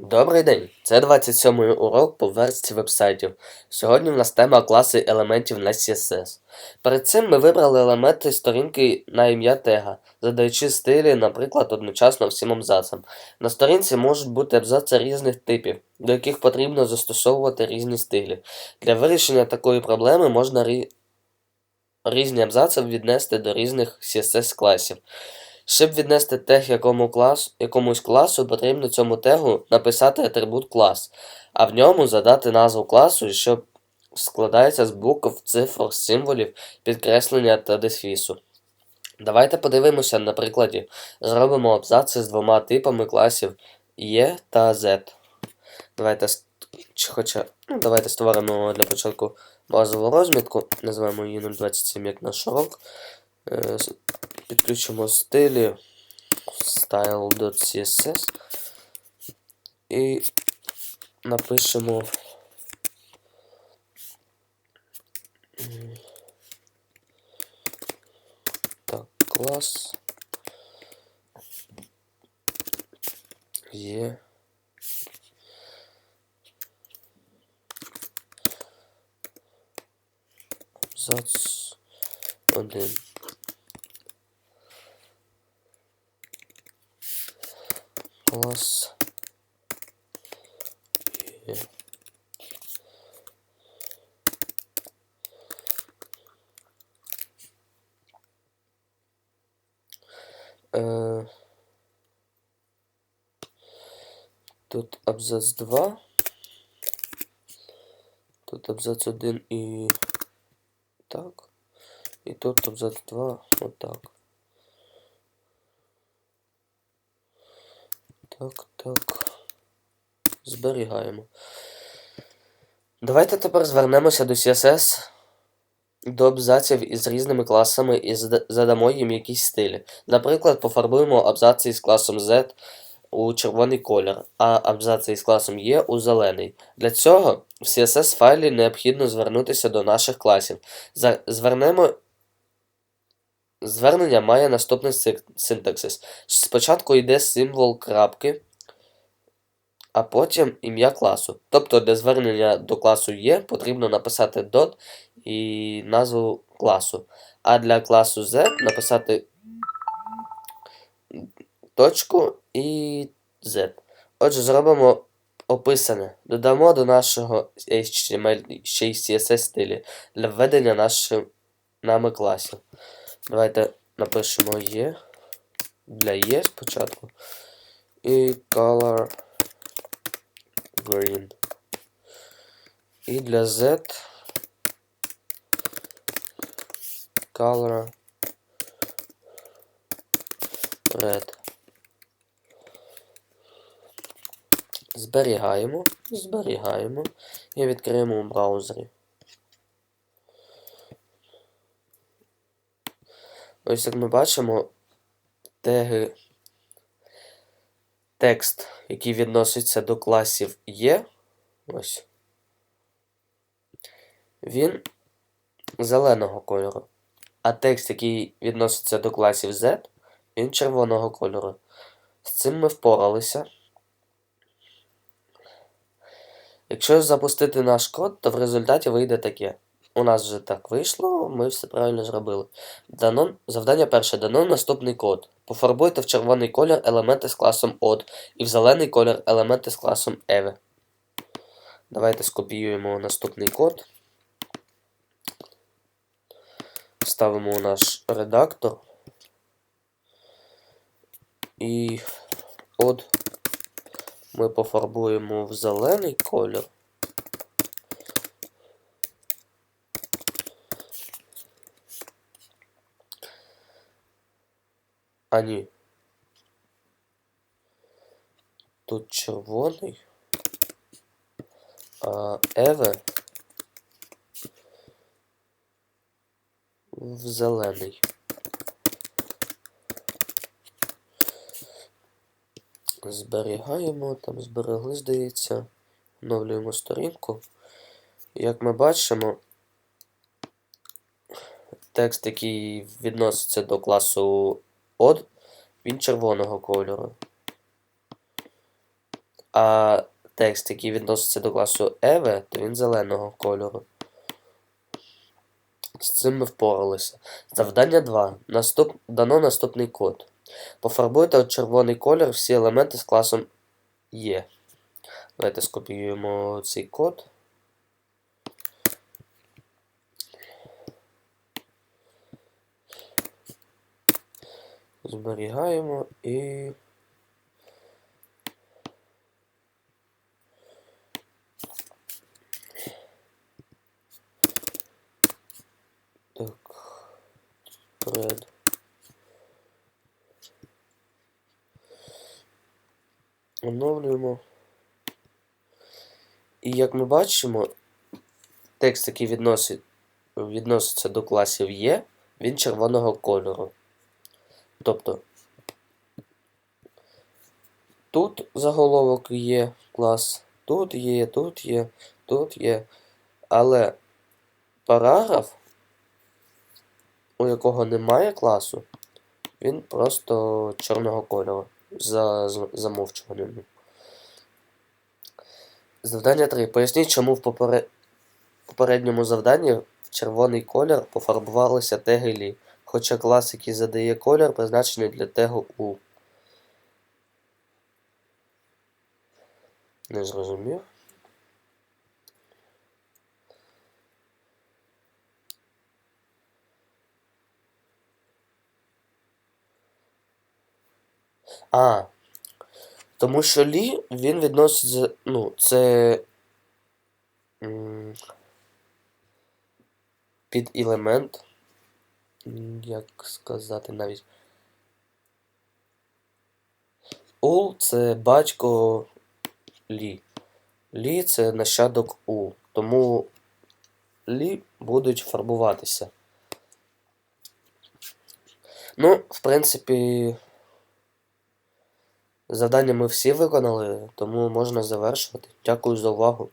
Добрий день! Це 27-й урок по версії вебсайтів. Сьогодні в нас тема класи елементів на CSS. Перед цим ми вибрали елементи сторінки на ім'я тега, задаючи стилі, наприклад, одночасно всім абзацам. На сторінці можуть бути абзаци різних типів, до яких потрібно застосовувати різні стилі. Для вирішення такої проблеми можна рі... різні абзаци віднести до різних CSS класів. Щоб віднести тег якому клас, якомусь класу, потрібно цьому тегу написати атрибут клас, а в ньому задати назву класу, що складається з букв, цифр, символів, підкреслення та дефісу. Давайте подивимося на прикладі. Зробимо абзаци з двома типами класів E та Z. Давайте, хоча, ну, давайте створимо для початку базову розмітку, називаємо її 027 як наш урок. Е, с- Підключимо стилі style.css і напишемо м, так, клас є абзац один. класс. Е, Тут абзац 2. Тут абзац 1 і так. І тут абзац 2 отак. Так, так. Зберігаємо. Давайте тепер звернемося до CSS, до абзаців із різними класами і задамо їм якісь стилі. Наприклад, пофарбуємо абзаці із класом Z у червоний колір, а абзаці із класом E у зелений. Для цього в CSS файлі необхідно звернутися до наших класів. Звернемо Звернення має наступний синтаксис. Спочатку йде символ крапки, а потім ім'я класу. Тобто для звернення до класу є, потрібно написати dot і назву класу. А для класу Z написати точку і Z. Отже, зробимо описане. Додамо до нашого HTML ще й CSS стилі для введення наших нами класів. Давайте напишемо є для є спочатку. І color green. І для Z color red. Зберігаємо, зберігаємо і відкриємо у браузері. Ось як ми бачимо, теги текст, який відноситься до класів є, ось, він зеленого кольору. А текст, який відноситься до класів Z, він червоного кольору. З цим ми впоралися. Якщо запустити наш код, то в результаті вийде таке. У нас вже так вийшло, ми все правильно зробили. Дано, завдання перше. Дано наступний код. Пофарбуйте в червоний колір елементи з класом OD і в зелений колір елементи з класом EVE. Давайте скопіюємо наступний код. Ставимо у наш редактор. І OD ми пофарбуємо в зелений колір. А ні. Тут червоний. А Еве в зелений. Зберігаємо, там зберегли, здається. Оновлюємо сторінку. Як ми бачимо, текст, який відноситься до класу Od, він червоного кольору. А текст, який відноситься до класу Еве, то він зеленого кольору. З цим ми впоралися. Завдання 2. Наступ... Дано наступний код. Пофарбуйте у червоний колір всі елементи з класом Є. Давайте скопіюємо цей код. Зберігаємо і. Так. Red. Оновлюємо. І як ми бачимо, текст, який відносить, відноситься до класів Є, він червоного кольору. Тобто тут заголовок є клас, тут є, тут є, тут є. Але параграф, у якого немає класу, він просто чорного кольору за замовчуванням. Завдання 3. Поясніть, чому в попередньому завданні в червоний колір пофарбувалися теги лі, хоча клас, який задає колір, призначений для тегу у. Не зрозумів. А. Тому що лі він відноситься. Ну, це. Під елемент. Як сказати навіть. Ул це батько Лі. Лі це нащадок У. Тому Лі будуть фарбуватися. Ну, в принципі, завдання ми всі виконали, тому можна завершувати. Дякую за увагу.